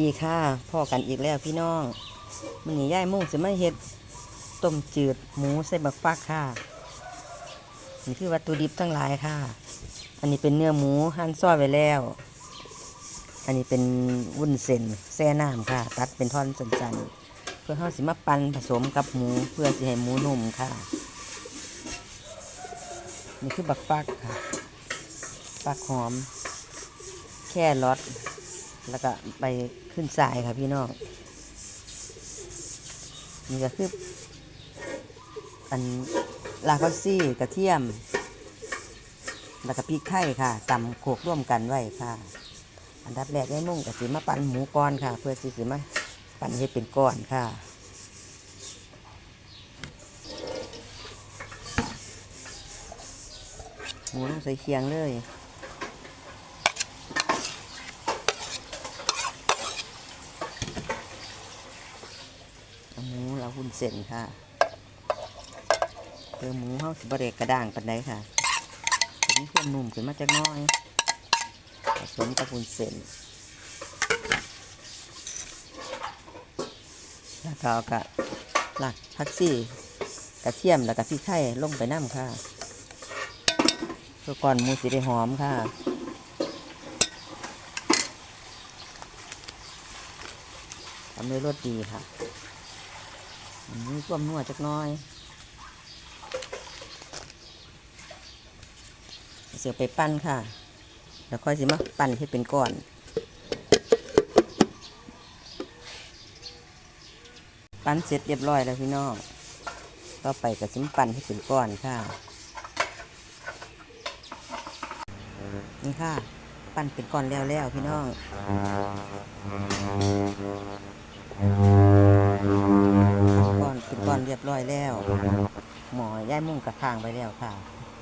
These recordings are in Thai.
ดีค่ะพ่อกันอีกแล้วพี่น้องมันนี่ย่ายมุ่งสิมาเฮ็ดต้มจืดหมูใส่บักฟักค่ะนี่คือวัตถุดิบทั้งหลายค่ะ อันนี้เป็นเนื้อหมูหั่นซอยไว้แล้ว อันนี้เป็นวุ้นเส้นแซ่น้ำค่ะ ตัดเป็นท่อนสันๆ เพื่อเฮาสิมาปั่นผสมกับหมูเพื่อสิให้หมูนุ่มค่ะ นี่คือบักฟักค่ะฟักหอม แค่รส แล้วก็ไปขึ้นสายค่ะพี่น้องนี่ก็คืออันลาคอซี่กระเทียม แล้วก็พริกไทยค่ะตำโขลกร่วมกันไว้ค่ะ อันดับแรกได้มุ่งกับสีมาปั่นหมูก้อนค่ะ เพื่อสิสิมาปั่นให้เป็นก้อนค่ะหมูต้องใส่เคียงเลย เอา หุ่นเส้นค่ะเติมหมูเฮาสิบเรกกระด้างปันไดค่ะจะมีความนุ่มขึ้นมาจากน้อย ผสมกับหุ่นเส้นแล้วก็เอากะหลักพักซี่กระเทียมแล้วก็พริกไทยลงไปน้ำค่ะเพื่อก่อนหมูสิได้หอมค่ะทำด้วยรสดีค่ะ อันนี้ความนัวจักน้อยเสียไปปั้นค่ะ แล้วค่อยสิมาปั้นให้เป็นก้อน ปั้นเสร็จเรียบร้อยแล้วพี่น้อง ต่อไปก็สิมปั้นให้เป็นก้อนค่ะ นี่ค่ะ ปั้นเป็นก้อนแล้วแล้วพี่น้อง รียบร้อยแล้ว หมอย่ายมุ่งกระทางไปแล้วค่ะ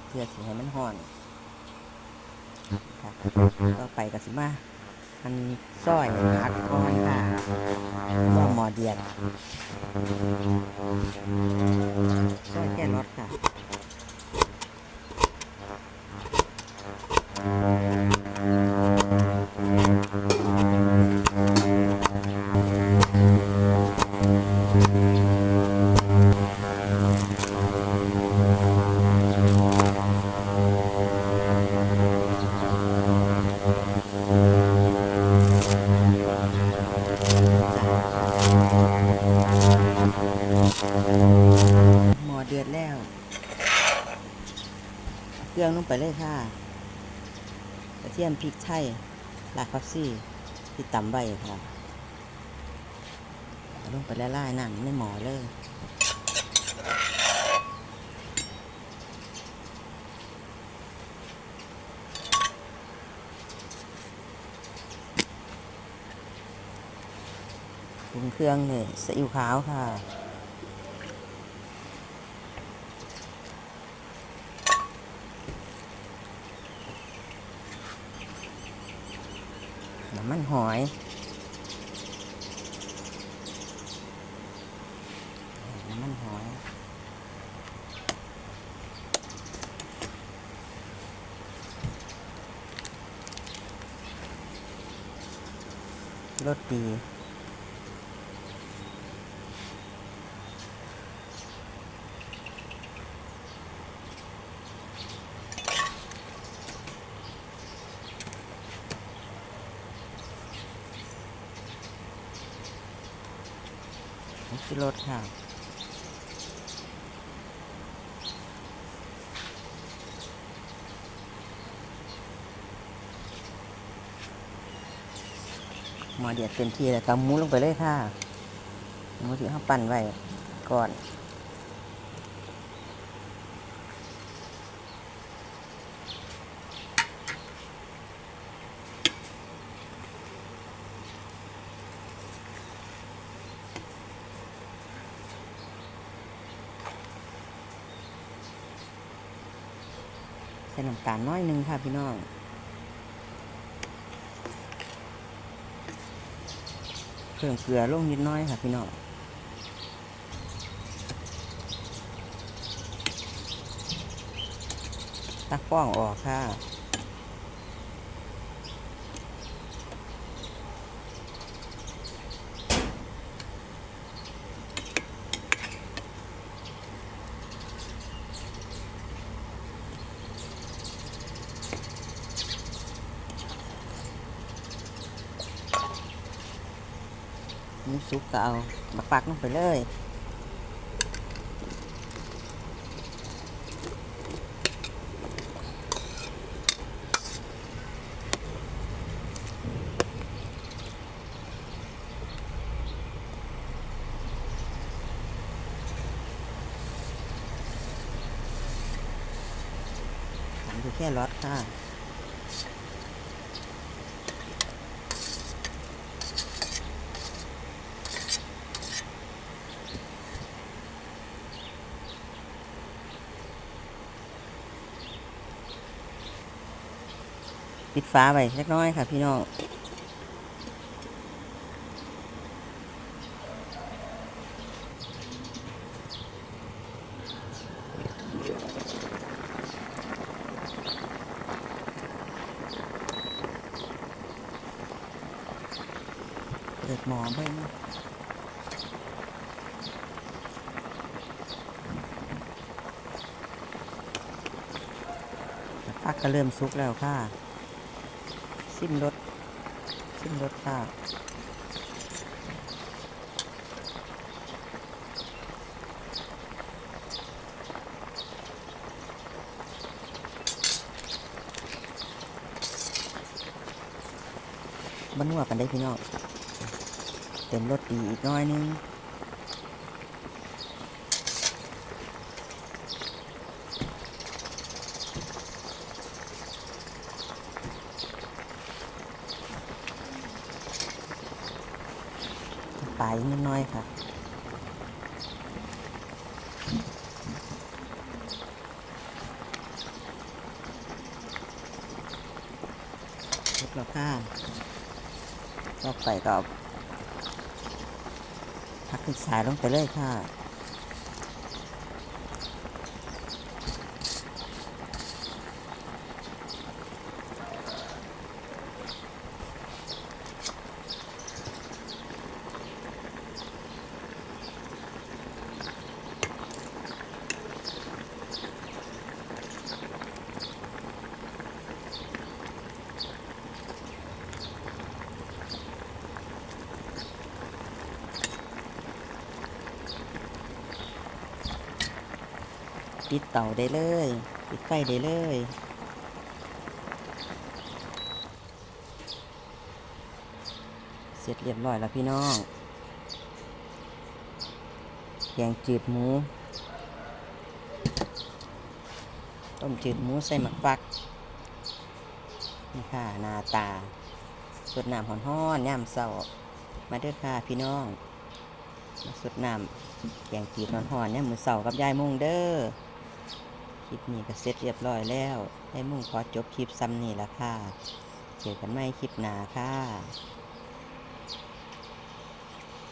เพื่อสิให้มันห่อนค่ะต่อไปก็สิมาอันซอยหักก้อนค่ะก็หมอเดียดซอยแค่รสค่ะ ลงไปเลยค่ะ กระเทียมพริกไทยรากผักซี่ที่ตำไว้ค่ะเอาลงไปละลายน้ำในหมอเลยปรุงเครื่องเลยซีอิ๊วขาวค่ะ น้ำมันหอยน้ำมันหอยรสดี นี่คือรสค่ะ หมอเดือดเต็มที่แล้วก็หมูลงไปเลยค่ะหมูที่เขาปั่นไว้ก่อน ส่น้ำตาลน้อยหนึงค่ะพี่น้องเพิ่มเกลือลงนิดน้อยค่ะพี่น้องตักฟ้องออกค่ะ หมูสุกก็เอามาปักลงไปเลยอยู่แค่รสค่ะ ปิดฟ้าไว้เล็กน้อยค่ะ พี่น้องเปิดหมอเบิ่งฟักก็เริ่มสุกแล้วค่ะ ซิมรสซิมรสค่ะบ้านนัวกันได้พี่น้องเต็มรสดีอีกน้อยนึง ปลายนิดน้อยค่ะทุกแล้วค่ะต่อไปก็พักขึ้นสายลงไปเลยค่ะ ปิดเตาได้เลย ปิดไฟได้เลย เสร็จเรียบร้อยแล้วพี่น้องแกงจืดหมู ต้มจืดหมูใส่หมักฟักนี่ค่ะหน้าตาสดน้ำหอนหอนย่ำเศร้ามาเด้อค่ะพี่น้องมาสดน้ำแกงจืดหอนๆเนี่ยามมือเสากับยายมุ่งเด้อ คลิปนี้ก็เสร็จเรียบร้อยแล้วให้มุ่งขอจบคลิปซ้ำนี่ละค่ะ เจอกันใหม่คลิปหน้าค่ะ